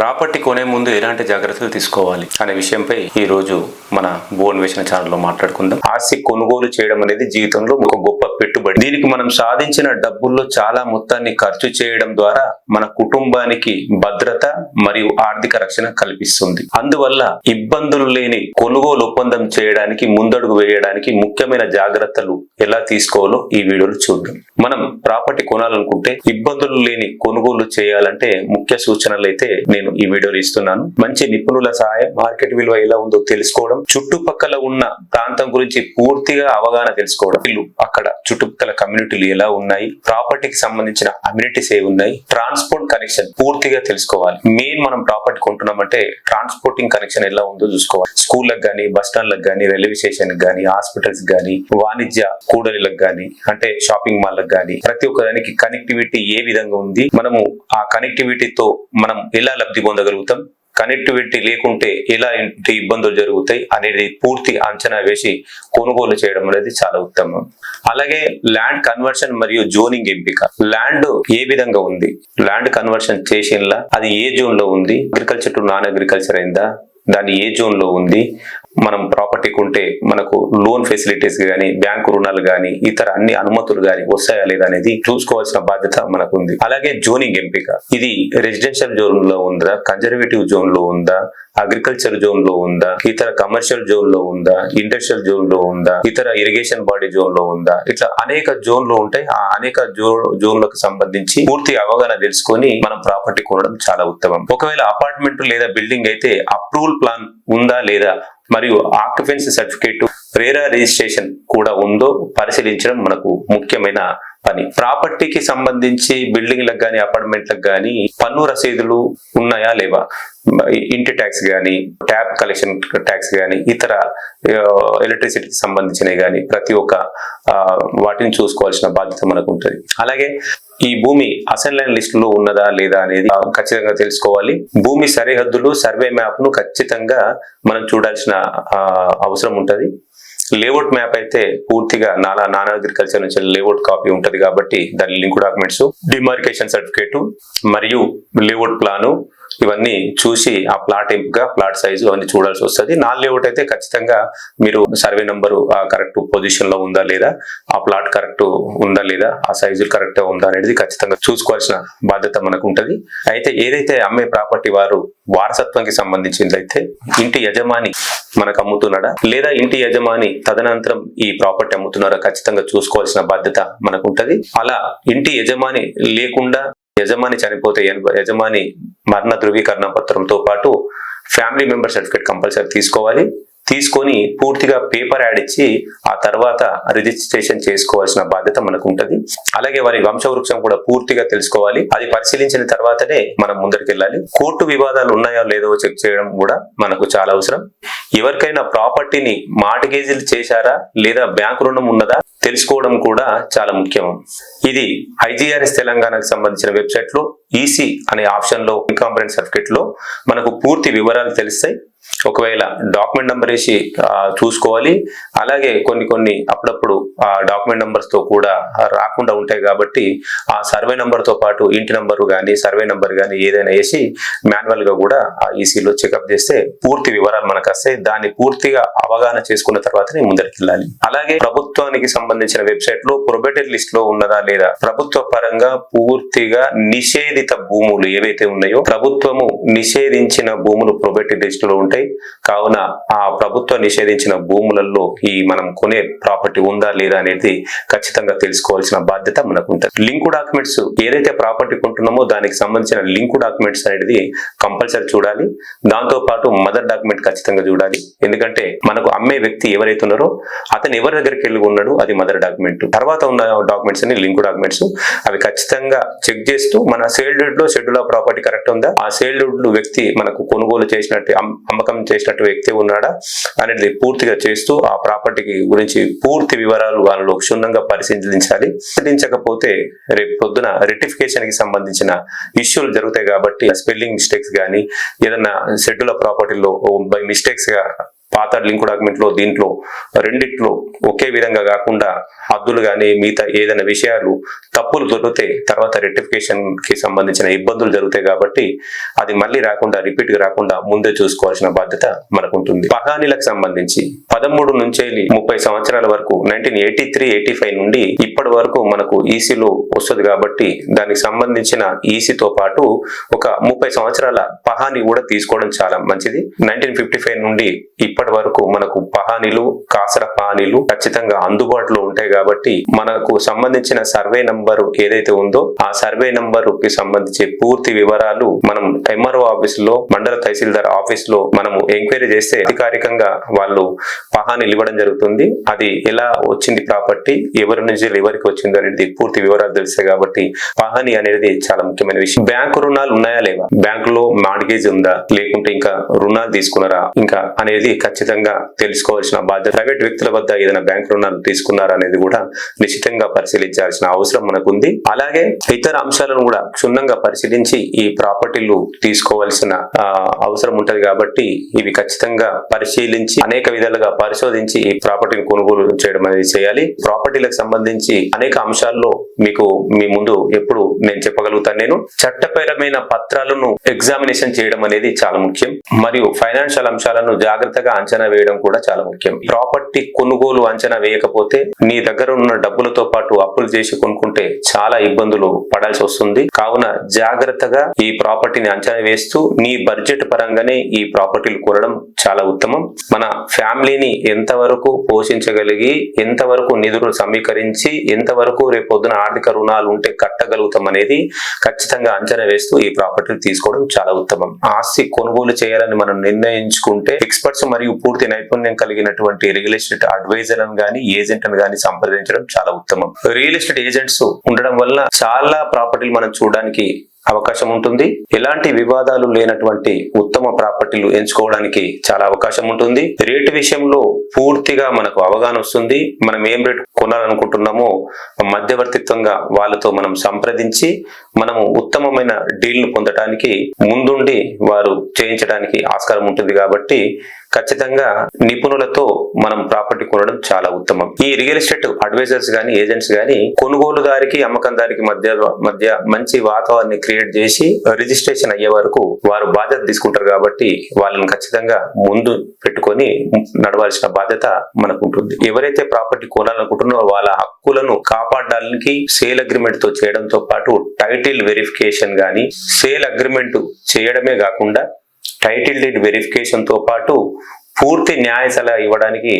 Property కొనే ముందు ఎలాంటి జాగ్రత్తలు తీసుకోవాలి అనే విషయంపై ఈ రోజు మన భువన్వేషణ ఛానల్లో మాట్లాడుకుందాం. ఆస్తి కొనుగోలు చేయడం అనేది జీవితంలో ఒక గొప్ప పెట్టుబడి. దీనికి మనం సాధించిన డబ్బుల్లో చాలా మొత్తాన్ని ఖర్చు చేయడం ద్వారా మన కుటుంబానికి భద్రత మరియు ఆర్థిక రక్షణ కల్పిస్తుంది. అందువల్ల ఇబ్బందులు లేని కొనుగోలు ఒప్పందం చేయడానికి ముందడుగు వేయడానికి ముఖ్యమైన జాగ్రత్తలు ఎలా తీసుకోవాలో ఈ వీడియోలో చూద్దాం. మనం ప్రాపర్టీ కొనాలనుకుంటే ఇబ్బందులు లేని కొనుగోలు చేయాలంటే ముఖ్య సూచనలు అయితే నేను ఈ వీడియోలో ఇస్తున్నాను. మంచి నిపుణుల సహాయం మార్కెట్ విలువ ఎలా ఉందో తెలుసుకోవడం చుట్టుపక్కల ఉన్న ప్రాంతం గురించి పూర్తిగా అవగాహన తెలుసుకోవడం. ఇల్లు అక్కడ చుట్టుపక్కల కమ్యూనిటీలు ఎలా ఉన్నాయి ప్రాపర్టీకి సంబంధించిన అమ్యూనిటీస్ ఏ ఉన్నాయి ట్రాన్స్పోర్ట్ కనెక్షన్ పూర్తిగా తెలుసుకోవాలి. మెయిన్ మనం ప్రాపర్టీ కొంటున్నామంటే ట్రాన్స్పోర్టింగ్ కనెక్షన్ ఎలా ఉందో చూసుకోవాలి. స్కూళ్ళకి కానీ బస్ స్టాండ్లకు కానీ రైల్వే స్టేషన్ కానీ హాస్పిటల్స్ కానీ వాణిజ్య కూడలిలకు కానీ అంటే షాపింగ్ మాల్లకు కానీ ప్రతి ఒక్క దానికి కనెక్టివిటీ ఏ విధంగా ఉంది? మనము ఆ కనెక్టివిటీతో మనం ఎలా లబ్ధి పొందగలుగుతాం? కనెక్టివిటీ లేకుంటే ఎలా ఇంటి ఇబ్బందులు జరుగుతాయి? అనేది పూర్తి అంచనా వేసి కొనుగోలు చేయడం అనేది చాలా ఉత్తమం. అలాగే ల్యాండ్ కన్వర్షన్ మరియు జోనింగ్ ఎంపిక. ల్యాండ్ ఏ విధంగా ఉంది? ల్యాండ్ కన్వర్షన్ చేసినలా అది ఏ జోన్లో ఉంది? అగ్రికల్చర్ టు నాన్ అగ్రికల్చర్ అయిందా? దాని ఏ జోన్లో ఉంది? మనం ప్రాపర్టీ కొంటే మనకు లోన్ ఫెసిలిటీస్ కానీ బ్యాంకు రుణాలు కానీ ఇతర అన్ని అనుమతులు కానీ వస్తాయా లేదా అనేది చూసుకోవాల్సిన బాధ్యత మనకు ఉంది అలాగే జోనింగ్ ఎంపిక. ఇది రెసిడెన్షియల్ జోన్లో ఉందా కన్జర్వేటివ్ జోన్లో ఉందా అగ్రికల్చర్ జోన్లో ఉందా ఇతర కమర్షియల్ జోన్లో ఉందా ఇండస్ట్రియల్ జోన్లో ఉందా ఇతర ఇరిగేషన్ బాడీ జోన్లో ఉందా ఇట్లా అనేక జోన్లో ఉంటాయి. ఆ అనేక జోన్లకు సంబంధించి పూర్తి అవగాహన తెలుసుకొని మనం ప్రాపర్టీ కొనడం చాలా ఉత్తమం. ఒకవేళ అపార్ట్మెంట్ లేదా బిల్డింగ్ అయితే అప్రూవల్ ప్లాన్ ఉందా లేదా మరియు ఆక్యుపెన్సీ సర్టిఫికేట్ ప్రేరా రిజిస్ట్రేషన్ కూడా ఉందో పరిశీలించడం మనకు ముఖ్యమైన పని. ప్రాపర్టీకి సంబంధించి బిల్డింగ్లకు కానీ అపార్ట్మెంట్లకు కానీ పన్ను రసీదులు ఉన్నాయా లేవా? ఇంటి ట్యాక్స్ కానీ ట్యాప్ కలెక్షన్ ట్యాక్స్ కానీ ఇతర ఎలక్ట్రిసిటీకి సంబంధించినవి కానీ ప్రతి ఒక్క వాటిని చూసుకోవాల్సిన బాధ్యత మనకు ఉంటుంది. అలాగే ఈ భూమి అసైన్లైన్ లిస్ట్లో ఉన్నదా లేదా అనేది ఖచ్చితంగా తెలుసుకోవాలి. భూమి సరిహద్దులు సర్వే మ్యాప్ను ఖచ్చితంగా మనం చూడాల్సిన అవసరం ఉంటుంది. లేఅవుట్ మ్యాప్ అయితే పూర్తిగా నాలా నాన్ అగ్రికల్చర్ నుంచి లేఅవుట్ కాపీ ఉంటుంది కాబట్టి దాని లింక్ డాక్యుమెంట్స్ డిమార్కేషన్ సర్టిఫికేట్ మరియు లేఅవుట్ ప్లాను ఇవన్నీ చూసి ఆ ప్లాట్ ఎంపిక ప్లాట్ సైజు అవన్నీ చూడాల్సి వస్తుంది. నాన్ లేఅవుట్ అయితే ఖచ్చితంగా మీరు సర్వే నెంబరు కరెక్ట్ పొజిషన్లో ఉందా లేదా ఆ ప్లాట్ కరెక్ట్ ఉందా లేదా ఆ సైజు కరెక్ట్ ఉందా అనేది ఖచ్చితంగా చూసుకోవాల్సిన బాధ్యత మనకు ఉంటుంది. అయితే ఏదైతే అమ్మే ప్రాపర్టీ వారు వారసత్వానికి సంబంధించిందైతే ఇంటి యజమాని మనకు అమ్ముతున్నాడా లేదా ఇంటి యజమాని తదనంతరం ఈ ప్రాపర్టీ అమ్ముతున్నారా ఖచ్చితంగా చూసుకోవాల్సిన బాధ్యత మనకు ఉంటది. అలా ఇంటి యజమాని లేకుండా యజమాని చనిపోతే యజమాని మరణ ధృవీకరణ పత్రంతో పాటు ఫ్యామిలీ మెంబర్ సర్టిఫికేట్ కంపల్సరీ తీసుకోవాలి. తీసుకొని పూర్తిగా పేపర్ యాడ్ ఇచ్చి ఆ తర్వాత రిజిస్ట్రేషన్ చేసుకోవాల్సిన బాధ్యత మనకు ఉంటుంది అలాగే వారి వంశవృక్షం కూడా పూర్తిగా తెలుసుకోవాలి. అది పరిశీలించిన తర్వాతనే మనం ముందరికి వెళ్ళాలి కోర్టు వివాదాలు ఉన్నాయో లేదో చెక్ చేయడం కూడా మనకు చాలా అవసరం. ఎవరికైనా ప్రాపర్టీని మార్టిగేజీలు చేశారా లేదా బ్యాంకు రుణం ఉన్నదా తెలుసుకోవడం కూడా చాలా ముఖ్యం. ఇది ఐజీఆర్ఎస్ తెలంగాణకు సంబంధించిన వెబ్సైట్లో ఈసీ అనే ఆప్షన్లో ఇన్కాంపరెంట్ సర్టిఫికేట్లో మనకు పూర్తి వివరాలు తెలుస్తాయి. ఒకవేళ డాక్యుమెంట్ నెంబర్ వేసి చూసుకోవాలి. అలాగే కొన్ని కొన్ని అప్పుడప్పుడు ఆ డాక్యుమెంట్ నెంబర్స్తో కూడా రాకుండా ఉంటాయి కాబట్టి ఆ సర్వే నెంబర్తో పాటు ఇంటి నెంబరు కానీ సర్వే నెంబర్ కానీ ఏదైనా వేసి మాన్యువల్గా కూడా ఆ ఈసీలో చెకప్ చేస్తే పూర్తి వివరాలు మనకు వస్తాయి. దాన్ని పూర్తిగా అవగాహన చేసుకున్న తర్వాతనే ముందరికి వెళ్ళాలి. అలాగే ప్రభుత్వానికి సంబంధించిన వెబ్సైట్లో ప్రొబేటెడ్ లిస్ట్లో ఉన్నదా లేదా ప్రభుత్వ పరంగా పూర్తిగా నిషేధిత భూములు ఏవైతే ఉన్నాయో ప్రభుత్వము నిషేధించిన భూములు ప్రొబేటెడ్ లిస్ట్లో ఉంటాయి. కావున ఆ ప్రభుత్వం నిషేధించిన భూములలో ఈ మనం కొనే ప్రాపర్టీ ఉందా లేదా అనేది ఖచ్చితంగా తెలుసుకోవాల్సిన బాధ్యత మనకు ఉంటుంది. లింక్ డాక్యుమెంట్స్ ఏదైతే ప్రాపర్టీ కొంటున్నామో దానికి సంబంధించిన లింక్ డాక్యుమెంట్స్ అనేది కంపల్సరీ చూడాలి. దాంతో పాటు మదర్ డాక్యుమెంట్ ఖచ్చితంగా చూడాలి. ఎందుకంటే మనకు అమ్మే వ్యక్తి ఎవరైతే ఉన్నారో అతను ఎవరి దగ్గరికి వెళ్ళి ఉన్నాడు అది మదర్ డాక్యుమెంట్ తర్వాత ఉన్న డాక్యుమెంట్స్ అని లింక్ డాక్యుమెంట్స్ అవి ఖచ్చితంగా చెక్ చేస్తూ మన సేల్డ్లో షెడ్యూల్ ఆఫ్ ప్రాపర్టీ కరెక్ట్ ఉందా? ఆ సేల్డ్ వ్యక్తి మనకు కొనుగోలు చేసినట్టు అమ్మకం అమ్మకం చేసినట్టు వ్యక్తి ఉన్నాడా అనేది పూర్తిగా చేస్తూ ఆ ప్రాపర్టీకి గురించి పూర్తి వివరాలు వాళ్ళు క్షుణ్ణంగా పరిశీలించాలి. పరిశీలించకపోతే రేపు పొద్దున రెటిఫికేషన్కి సంబంధించిన ఇష్యూలు జరుగుతాయి కాబట్టి స్పెల్లింగ్ మిస్టేక్స్ కానీ ఏదైనా షెడ్యూల్ ప్రాపర్టీలో బై మిస్టేక్స్గా పాత లింక్ డాక్యుమెంట్లో దీంట్లో రెండిట్లో ఒకే విధంగా కాకుండా హద్దులు కానీ మిగతా ఏదైనా విషయాలు తప్పులు దొరికితే తర్వాత రెక్టిఫికేషన్కి సంబంధించిన ఇబ్బందులు జరుగుతాయి కాబట్టి అది మళ్ళీ రాకుండా రిపీట్గా రాకుండా ముందే చూసుకోవాల్సిన బాధ్యత మనకు ఉంటుంది పహానీలకు సంబంధించి పదమూడు నుంచి ముప్పై సంవత్సరాల వరకు nineteen eighty three eighty five నుండి ఇప్పటి వరకు మనకు ఈసీలో వస్తుంది కాబట్టి దానికి సంబంధించిన ఈసీతో పాటు ఒక ముప్పై సంవత్సరాల పహాని కూడా తీసుకోవడం చాలా మంచిది. నైన్టీన్ ఫిఫ్టీ ఫైవ్ నుండి ఇప్పటి వరకు మనకు పహానీలు కాసర పహానీలు ఖచ్చితంగా అందుబాటులో ఉంటాయి కాబట్టి మనకు సంబంధించిన సర్వే నంబరు ఏదైతే ఉందో ఆ సర్వే నంబరు కి సంబంధించి పూర్తి వివరాలు మనం ఎంఆర్ఓ ఆఫీస్లో మండల తహసీల్దార్ ఆఫీస్లో మనము ఎంక్వైరీ చేస్తే అధికారికంగా వాళ్ళు పహానీలు ఇవ్వడం జరుగుతుంది. అది ఎలా వచ్చింది ప్రాపర్టీ ఎవరి నుంచి ఎవరికి వచ్చింది అనేది పూర్తి వివరాలు తెలుస్తాయి కాబట్టి పహాని అనేది చాలా ముఖ్యమైన విషయం. బ్యాంకు రుణాలు ఉన్నాయా లేవా? బ్యాంకులో మార్గేజ్ ఉందా? లేకుంటే ఇంకా రుణాలు తీసుకున్నారా? ఇంకా అనేది ఖచ్చితంగా తెలుసుకోవాల్సిన బాధ్యత. ప్రైవేట్ వ్యక్తుల వద్ద ఏదైనా బ్యాంక్ రుణాలు తీసుకున్నారా అనేది కూడా నిశ్చితంగా పరిశీలించాల్సిన అవసరం మనకుంది. అలాగే ఇతర అంశాలను కూడా క్షుణ్ణంగా పరిశీలించి ఈ ప్రాపర్టీలు తీసుకోవాల్సిన అవసరం ఉంటది కాబట్టి ఇవి ఖచ్చితంగా పరిశీలించి అనేక విధాలుగా పరిశోధించి ఈ ప్రాపర్టీని కొనుగోలు చేయడం అనేది చేయాలి. ప్రాపర్టీలకు సంబంధించి అనేక అంశాల్లో మీకు మీ ముందు ఎప్పుడు నేను చెప్పగలుగుతాను నేను. చట్టపరమైన పత్రాలను ఎగ్జామినేషన్ చేయడం అనేది చాలా ముఖ్యం. మరియు ఫైనాన్షియల్ అంశాలను జాగ్రత్తగా అంచనా వేయడం కూడా చాలా ముఖ్యం. ప్రాపర్టీ కొనుగోలు అంచనా వేయకపోతే నీ దగ్గర ఉన్న డబ్బులతో పాటు అప్పులు చేసి కొనుక్కుంటే చాలా ఇబ్బందులు పడాల్సి వస్తుంది. కావున జాగ్రత్తగా ఈ ప్రాపర్టీని అంచనా వేస్తూ నీ బడ్జెట్ పరంగానే ఈ ప్రాపర్టీలు కొనడం చాలా ఉత్తమం. మన ఫ్యామిలీని ఎంతవరకు పోషించగలిగి ఎంతవరకు నిధులు సమీకరించి ఎంతవరకు రేపొద్దున ఆర్థిక రుణాలు ఉంటే కట్టగలుగుతాం అనేది ఖచ్చితంగా అంచనా వేస్తూ ఈ ప్రాపర్టీలు తీసుకోవడం చాలా ఉత్తమం. ఆస్తి కొనుగోలు చేయాలని మనం నిర్ణయించుకుంటే ఎక్స్పర్ట్స్ మరియు పూర్తి నైపుణ్యం కలిగినటువంటి రియల్ ఎస్టేట్ అడ్వైజర్ అని కానీ ఏజెంట్ అని కానీ సంప్రదించడం చాలా ఉత్తమం. రియల్ ఎస్టేట్ ఏజెంట్స్ ఉండడం వల్ల చాలా ప్రాపర్టీలు మనం చూడడానికి అవకాశం ఉంటుంది. ఎలాంటి వివాదాలు లేనటువంటి ఉత్తమ ప్రాపర్టీలు ఎంచుకోవడానికి చాలా అవకాశం ఉంటుంది. రేటు విషయంలో పూర్తిగా మనకు అవగాహన వస్తుంది. మనం ఏం రేటు కొనాలనుకుంటున్నామో మధ్యవర్తిత్వంగా వాళ్ళతో మనం సంప్రదించి మనము ఉత్తమమైన డీల్ను పొందడానికి ముందుండి వారు చేయించడానికి ఆస్కారం ఉంటుంది కాబట్టి ఖచ్చితంగా నిపుణులతో మనం ప్రాపర్టీ కొనడం చాలా ఉత్తమం. ఈ రియల్ ఎస్టేట్ అడ్వైజర్స్ గాని ఏజెంట్స్ గాని కొనుగోలుదారికి అమ్మకందారికి మధ్య మధ్య మంచి వాతావరణాన్ని క్రియేట్ చేసి రిజిస్ట్రేషన్ అయ్యే వరకు వారు బాధ్యత తీసుకుంటారు కాబట్టి వాళ్ళని ఖచ్చితంగా ముందు పెట్టుకొని నడవాల్సిన బాధ్యత మనకు ఉంటుంది. ఎవరైతే ప్రాపర్టీ కొనాలనుకుంటున్నారో వాళ్ళ హక్కులను కాపాడడానికి సేల్ అగ్రిమెంట్తో చేయడంతో పాటు టైటిల్ వెరిఫికేషన్ గాని సేల్ అగ్రిమెంట్ చేయడమే కాకుండా టైటిల్ డీడ్ వెరిఫికేషన్తో పాటు పూర్తి న్యాయ సలహా ఇవ్వడానికి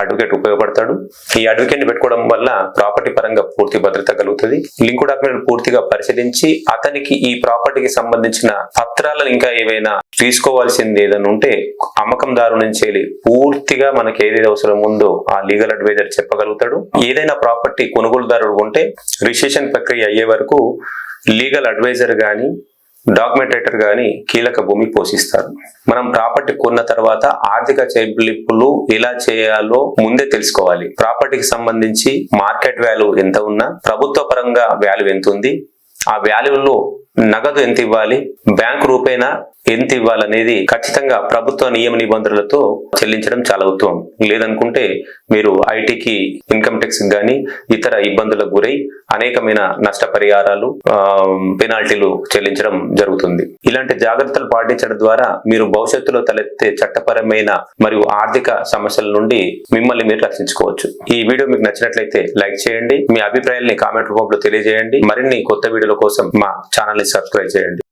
అడ్వకేట్ ఉపయోగపడతాడు. ఈ అడ్వకేట్ని పెట్టుకోవడం వల్ల ప్రాపర్టీ పరంగా పూర్తి భద్రత కలుగుతుంది. లింకు డాక్యుమెంట్ పూర్తిగా పరిశీలించి అతనికి ఈ ప్రాపర్టీకి సంబంధించిన పత్రాలను ఇంకా ఏవైనా తీసుకోవాల్సింది ఏదైనా ఉంటే అమ్మకందారు నుంచి వెళ్ళి పూర్తిగా మనకి ఏదైతే అవసరం ఉందో ఆ లీగల్ అడ్వైజర్ చెప్పగలుగుతాడు. ఏదైనా ప్రాపర్టీ కొనుగోలుదారుడు ఉంటే రిజిస్ట్రేషన్ ప్రక్రియ అయ్యే వరకు లీగల్ అడ్వైజర్ గాని డాక్యుమెంటేటర్ కానీ గాని కీలక భూమి పోషిస్తారు. మనం ప్రాపర్టీ కొన్న తర్వాత ఆర్థిక చెల్లింపులు ఎలా చేయాలో ముందే తెలుసుకోవాలి. ప్రాపర్టీకి సంబంధించి మార్కెట్ వాల్యూ ఎంత ఉన్నా ప్రభుత్వ పరంగా వాల్యూ ఎంత ఉంది ఆ వాల్యూలో నగదు ఎంత ఇవ్వాలి బ్యాంక్ రూపేణా ఎంత ఇవ్వాలనేది ఖచ్చితంగా ప్రభుత్వ నియమ నిబంధనలతో చెల్లించడం చాలా ఉత్తమం. లేదనుకుంటే మీరు ఐటీకి ఇన్కమ్ ట్యాక్స్ కానీ ఇతర ఇబ్బందులకు గురై అనేకమైన నష్టపరిహారాలు పెనాల్టీలు చెల్లించడం జరుగుతుంది. ఇలాంటి జాగ్రత్తలు పాటించడం ద్వారా మీరు భవిష్యత్తులో తలెత్తే చట్టపరమైన మరియు ఆర్థిక సమస్యల నుండి మిమ్మల్ని మీరు రక్షించుకోవచ్చు. ఈ వీడియో మీకు నచ్చినట్లయితే లైక్ చేయండి. మీ అభిప్రాయాల్ని కామెంట్ రూపంలో తెలియజేయండి. మరిన్ని కొత్త వీడియోల కోసం మా ఛానల్ని సబ్స్క్రైబ్ చేయండి.